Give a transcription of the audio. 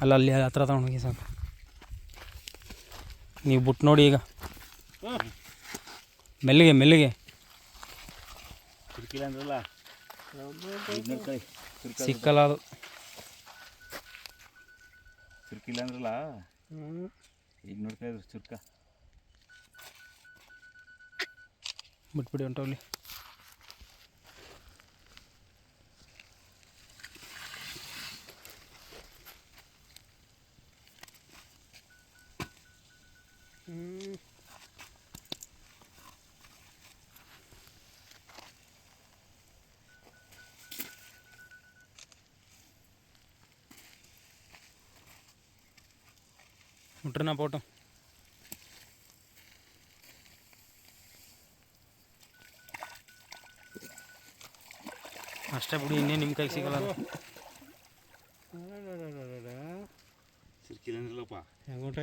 ಅಲ್ಲ ಅಲ್ಲಿ ಹತ್ರ ತಗೊಂಡೋಗಿ ಸಾಕು. ನೀವು ಬಿಟ್ಟು ನೋಡಿ ಈಗ. ಮೆಲ್ಲಿಗೆ ಮೆಲ್ಲಿಗೆ. ಸಿಕ್ಕಿಲ್ಲ ಅದು. ಚುರ್ಕಿಲ್ಲ ಅಂದ್ರಲ್ಲ? ಈಗ ನೋಡ್ತಾ ಇದ್ರು ಚುರ್ಕ ಬಿಟ್ಬಿಡಿ ಹೊಂಟೋಗ್ಲಿ ಮುಟ್ರನ ಫೋಟೋ ಅಷ್ಟೇ ಬಿಡಿ ಇನ್ನೇ ನಿಮ್ಮ ಕೈಗೆ ಸಿಗಲ್ಲ ಅದು.